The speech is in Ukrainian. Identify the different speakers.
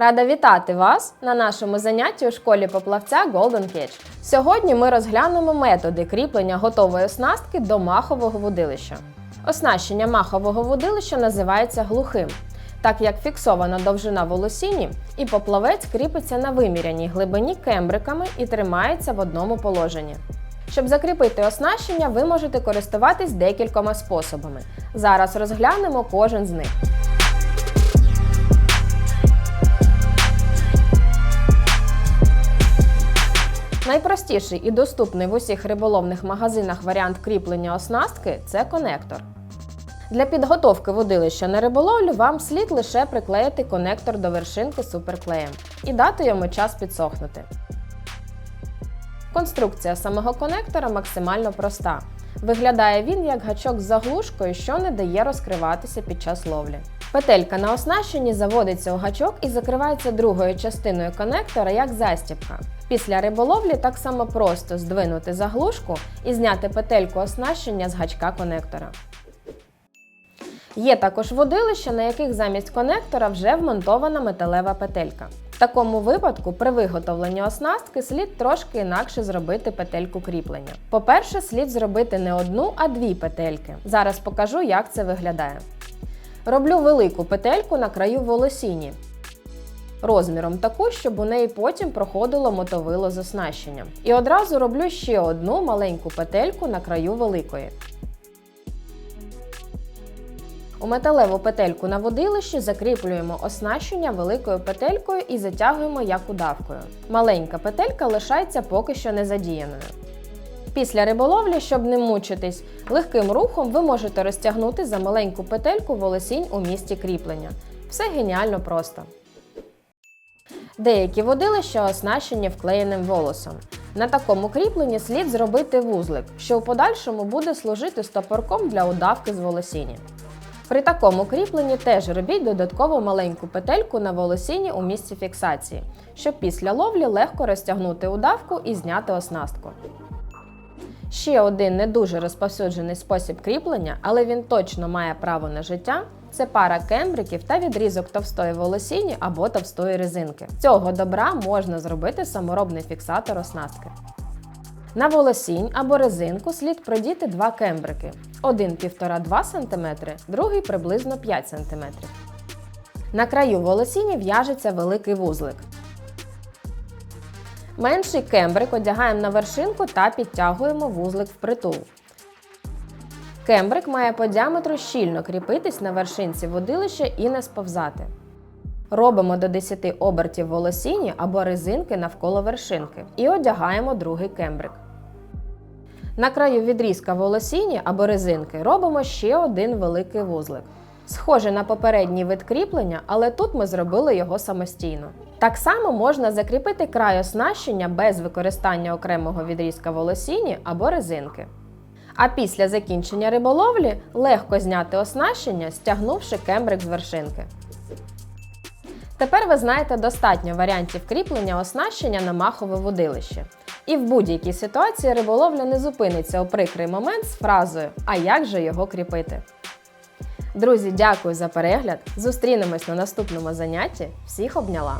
Speaker 1: Рада вітати вас на нашому занятті у школі поплавця Golden Catch. Сьогодні ми розглянемо методи кріплення готової оснастки до махового вудилища. Оснащення махового вудилища називається глухим, так як фіксована довжина волосіні і поплавець кріпиться на виміряній глибині кембриками і тримається в одному положенні. Щоб закріпити оснащення, ви можете користуватись декількома способами. Зараз розглянемо кожен з них. Найпростіший і доступний в усіх риболовних магазинах варіант кріплення оснастки це конектор. Для підготовки водилища на риболовлю вам слід лише приклеїти конектор до вершинки суперклеєм і дати йому час підсохнути. Конструкція самого конектора максимально проста. Виглядає він як гачок з заглушкою, що не дає розкриватися під час ловлі. Петелька на оснащенні заводиться у гачок і закривається другою частиною конектора як застібка. Після риболовлі так само просто здвинути заглушку і зняти петельку оснащення з гачка конектора. Є також водилища, на яких замість конектора вже вмонтована металева петелька. В такому випадку при виготовленні оснастки слід трошки інакше зробити петельку кріплення. По-перше, слід зробити не одну, а дві петельки. Зараз покажу, як це виглядає. Роблю велику петельку на краю волосіні. Розміром таку, щоб у неї потім проходило мотовило з оснащенням. І одразу роблю ще одну маленьку петельку на краю великої. У металеву петельку на водилищі закріплюємо оснащення великою петелькою і затягуємо як удавкою. Маленька петелька лишається поки що не задіяною. Після риболовлі, щоб не мучитись, легким рухом ви можете розтягнути за маленьку петельку волосінь у місці кріплення. Все геніально просто. Деякі водилища оснащені вклеєним волосом. На такому кріпленні слід зробити вузлик, що в подальшому буде служити стопорком для удавки з волосіні. При такому кріпленні теж робіть додаткову маленьку петельку на волосіні у місці фіксації, щоб після ловлі легко розтягнути удавку і зняти оснастку. Ще один не дуже розповсюджений спосіб кріплення, але він точно має право на життя. Це пара кембриків та відрізок товстої волосіні або товстої резинки. Цього добра можна зробити саморобний фіксатор оснастки. На волосінь або резинку слід продіти два кембрики. Один 1,5-2 см, другий приблизно 5 см. На краю волосіні в'яжеться великий вузлик. Менший кембрик одягаємо на вершинку та підтягуємо вузлик впритул. Кембрик має по діаметру щільно кріпитись на вершинці водилища і не сповзати. Робимо до 10 обертів волосіні або резинки навколо вершинки і одягаємо другий кембрик. На краю відрізка волосіні або резинки робимо ще один великий вузлик. Схоже на попередній вид кріплення, але тут ми зробили його самостійно. Так само можна закріпити край оснащення без використання окремого відрізка волосіні або резинки. А після закінчення риболовлі легко зняти оснащення, стягнувши кембрик з вершинки. Тепер ви знаєте достатньо варіантів кріплення оснащення на махове водилище. І в будь-якій ситуації риболовля не зупиниться у прикрий момент з фразою А як же його кріпити? Друзі, дякую за перегляд! Зустрінемось на наступному занятті. Всіх обняла!